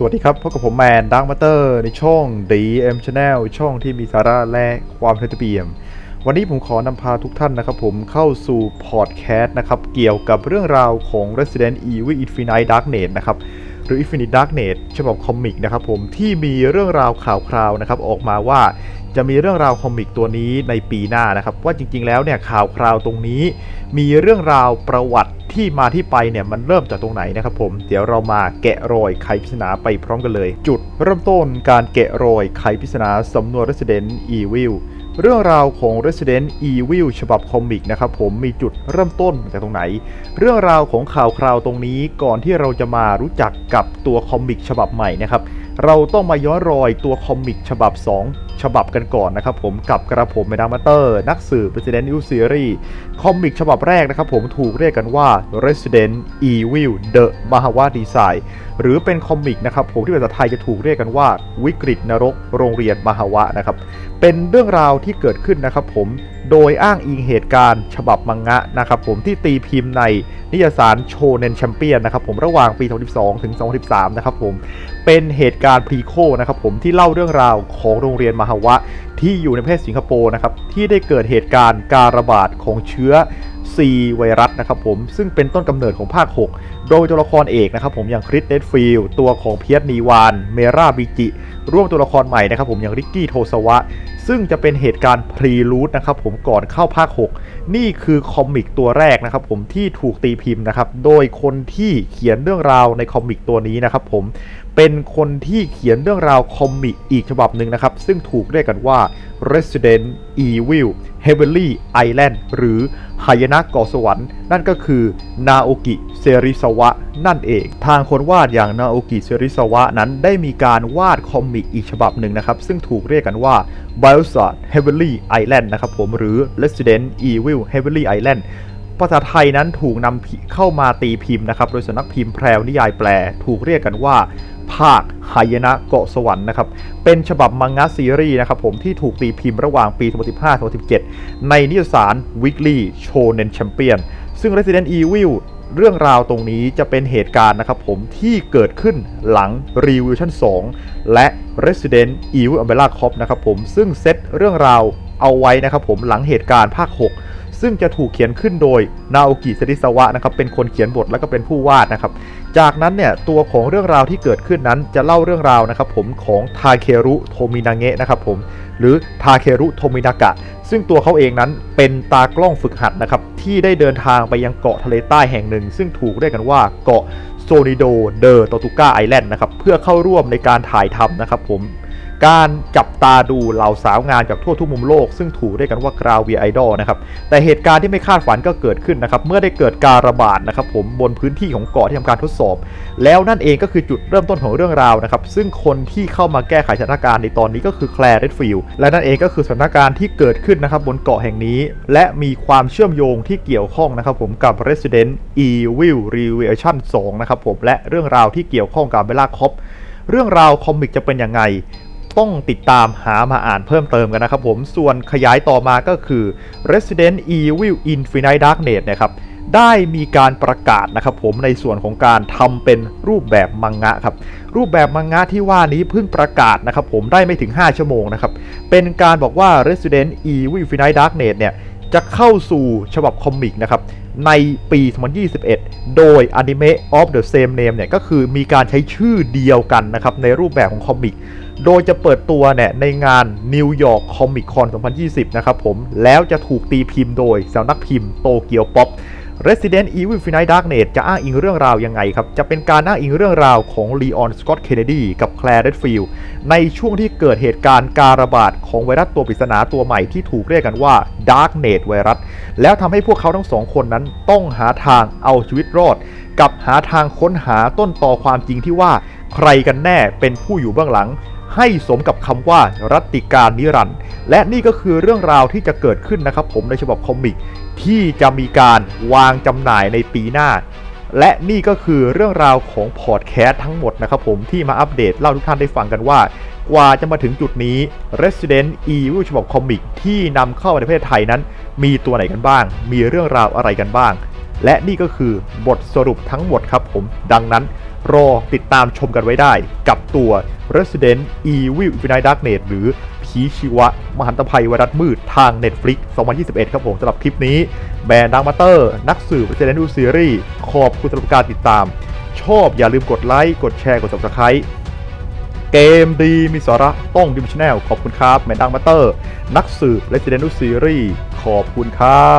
สวัสดีครับพบกับผมแมนดังมาเตอร์ในช่อง DM Channel ช่องที่มีสาระและความเทเปียม วันนี้ผมขอนำพาทุกท่านนะครับผมเข้าสู่พอดแคสต์นะครับเกี่ยวกับเรื่องราวของ Resident Evil Infinite Darknet นะครับหรือ Infinite Darknet ฉบับคอมิกนะครับผมที่มีเรื่องราวข่าวคราวนะครับออกมาว่า จะมีเรื่องราวคอมิกตัวนี้ในปีหน้านะครับ ว่าจริงๆแล้วเนี่ยข่าวคราวตรงนี้ มีเรื่องราวประวัติที่มาที่ไปเนี่ยมันเริ่มจากตรงไหนนะครับผม เดี๋ยวเรามาแกะรอยไขปริศนาไปพร้อมกันเลย จุดเริ่มต้นการแกะรอยไขปริศนาสำนวน Resident Evil เรื่องราวของ Resident Evil ฉบับคอมิกนะครับผมมีจุดเริ่มต้นมาจากตรงไหน เรื่องราวของข่าวคราวตรงนี้ก่อนที่เราจะมารู้จักกับตัวคอมิกฉบับใหม่นะครับเราต้องมาย้อนรอยตัวคอมิกฉบับ 2 ฉบับกันก่อนนะครับผมกับกระผมเมดามาเตอร์ นักสืบ Resident Evil Series คอมิกฉบับแรกนะครับผมถูกเรียกกันว่า Resident Evil The Mahawa Design หรือเป็นคอมิกนะครับผมที่ภาษาไทยจะถูกเรียกกันว่าวิกฤตนรกโรงเรียนมหาวะนะครับเป็นเรื่องราวที่เกิดขึ้นนะครับผมโดยอ้างอิงเหตุการณ์ฉบับมังงะนะครับผมที่ตีพิมพ์ในนิยสารโชเนนแชมเปี้ยนนะครับผมระหว่างปี 2012 ถึง 2013 นะครับผม เป็นเหตุการณ์พรีโคนะครับผมที่เล่าเรื่องราวของโรงเรียนมหาวะ ที่อยู่ในประเทศสิงคโปร์นะครับที่ได้เกิดเหตุการณ์การระบาดของเชื้อ C ไวรัสนะครับผมซึ่งเป็นต้นกำเนิดของภาค 6 โดยตัวละครเอกนะครับผมอย่างคริสเดดฟิลตัวของเพียรนีวาน เมราบิจิ ร่วมตัวละครใหม่นะครับผมอย่างริกกี้โทสวะ ซึ่งจะเป็นเหตุการณ์พรีรูทนะครับผมก่อนเข้าภาค 6 นี่คือคอมิกตัวแรกนะครับผมที่ถูกตีพิมพ์นะครับโดยคนที่เขียนเรื่องราวในคอมิกตัวนี้นะครับผมเป็นคนที่เขียนเรื่องราวคอมิกอีกฉบับหนึ่งนะครับ ซึ่งถูกเรียกกันว่า Resident Evil Heavenly Island หรือหายนะกาะสวรรค์ นั่นก็คือนาโอกิเซริสวะนั่นเอง ทางคนวาดอย่างนาโอกิเซริสวะนั้นได้มีการวาดคอมิกอีกฉบับหนึ่งนะครับ ซึ่งถูกเรียกกันว่า Biosword Heavenly Island นะครับผมหรือ Resident Evil Heavenly Island ภาษาไทยนั้นถูกนำเข้ามาตีพิมพ์นะครับ โดยสำนักพิมพ์แพรวนิยายแปล ถูกเรียกกันว่า ภาคหายนะเกาะสวรรค์นะครับ เป็นฉบับมังงะซีรีส์นะครับผมที่ถูกตีพิมพ์ระหว่างปี 2015-2017 ในนิตยสาร Weekly Shonen Champion ซึ่ง Resident Evil เรื่องราวตรงนี้จะเป็นเหตุการณ์นะครับผมที่เกิดขึ้นหลัง Revolution 2 และ Resident Evil Umbrella Corp นะครับผมซึ่งเซตเรื่องราวเอาไว้นะครับผมหลังเหตุการณ์ภาค 6 ซึ่งจะถูกเขียนขึ้นโดยนาโอกิเซริสวะนะครับเป็นคนเขียนบทและก็เป็นผู้วาดนะครับ จากนั้นเนี่ยตัวของเรื่องราวที่เกิดขึ้นนั้นจะเล่าเรื่องราวนะครับผมของทาเครุโทมินาเงะนะครับผมหรือทาเครุโทมินากะ ซึ่งตัวเขาเองนั้นเป็นตากล้องฝึกหัดนะครับ ที่ได้เดินทางไปยังเกาะทะเลใต้แห่งหนึ่ง ซึ่งถูกเรียกกันว่าเกาะโซนิโดเดอร์ตอตุก้าไอแลนด์นะครับ เพื่อเข้าร่วมในการถ่ายทำนะครับผม การจับตาดูเหล่าสาวงานจากทั่วทุกมุมโลก ซึ่งถูกเรียกกันว่ากราวเวียไอดอลนะครับ แต่เหตุการณ์ที่ไม่คาดฝันก็เกิดขึ้นนะครับ เมื่อได้เกิดการระบาดนะครับผมบนพื้นที่ของเกาะที่ทำการทดสอบ แล้วนั่นเองก็คือจุดเริ่มต้นของเรื่องราวนะครับ ซึ่งคนที่เข้ามาแก้ไขสถานการณ์ในตอนนี้ก็คือแคลร์เรดฟิลด์และนั่นเองก็คือสถานการณ์ที่เกิดขึ้นนะครับบนเกาะแห่งนี้ และมีความเชื่อมโยงที่เกี่ยวข้องนะครับผมกับ Resident Evil Revelation 2นะครับผมและเรื่องราวที่เกี่ยวข้องกับเบลล่าคอปเรื่องราวคอมิกจะเป็นยังไง ต้องติดตามหามาอ่านเพิ่มเติมกันนะครับผม ส่วนขยายต่อมาก็คือ Resident Evil Infinite Darkness นะครับ ได้มีการประกาศนะครับผมในส่วนของการทำเป็นรูปแบบมังงะครับ รูปแบบมังงะที่ว่านี้เพิ่งประกาศนะครับผมได้ไม่ถึง 5 ชั่วโมงนะครับ เป็นการบอกว่า Resident Evil Infinite Darkness เนี่ยจะเข้าสู่ฉบับคอมิกนะครับในปี 2021 โดย Anime of the Same Name เนี่ยก็คือมีการใช้ชื่อเดียวกันนะครับในรูปแบบของคอมิก โดยจะเปิดตัวเนี่ยในงาน New York Comic Con 2020 นะครับผม แล้วจะถูกตีพิมพ์โดยสำนักพิมพ์โตเกียวป๊อป Resident Evil Infinite Darkness จะอ้างอิงเรื่องราวยังไงครับ จะเป็นการอ้างอิงเรื่องราวของ Leon Scott Kennedy กับ Claire Redfield ในช่วงที่เกิดเหตุการณ์การระบาดของไวรัสตัวปริศนาตัวใหม่ที่ถูกเรียกกันว่า Darknet ไวรัส แล้วทำให้พวกเขาทั้งสองคนนั้นต้องหาทางเอาชีวิตรอด กับหาทางค้นหาต้นตอความจริงที่ว่าใครกันแน่เป็นผู้อยู่เบื้องหลัง ให้สมกับคำว่ารัตติการนิรันดร์และนี่ก็คือเรื่องราวที่จะเกิดขึ้นนะครับผมในฉบับคอมิกที่จะมีการวางจำหน่ายในปีหน้า และนี่ก็คือเรื่องราวของพอดแคสต์ทั้งหมดนะครับผมที่มาอัปเดตเล่าทุกท่านได้ฟังกันว่ากว่าจะมาถึงจุดนี้ Resident Evil ฉบับคอมิกที่นำเข้ามาในประเทศไทยนั้น มีตัวไหนกันบ้าง มีเรื่องราวอะไรกันบ้าง และนี่ก็คือบทสรุปทั้งหมดครับผมดังนั้น รอติดตามชมกันไว้ได้กับตัว Resident Evil Infinite Darkness หรือผีชีวะ มหันตภัยไวรัสมืดทาง Netflix 2021 ครับผมสำหรับคลิปนี้ แบรนด์ดังมาเตอร์ นักสืบ Resident Evil Series ขอบคุณสำหรับการติดตาม ชอบอย่าลืมกดไลค์ กดแชร์ กด Subscribe เกมดีมีสาระต้องดิมชแนลขอบคุณครับ แมนดังมาเตอร์ นักสืบ Resident Evil Series ขอบคุณครับ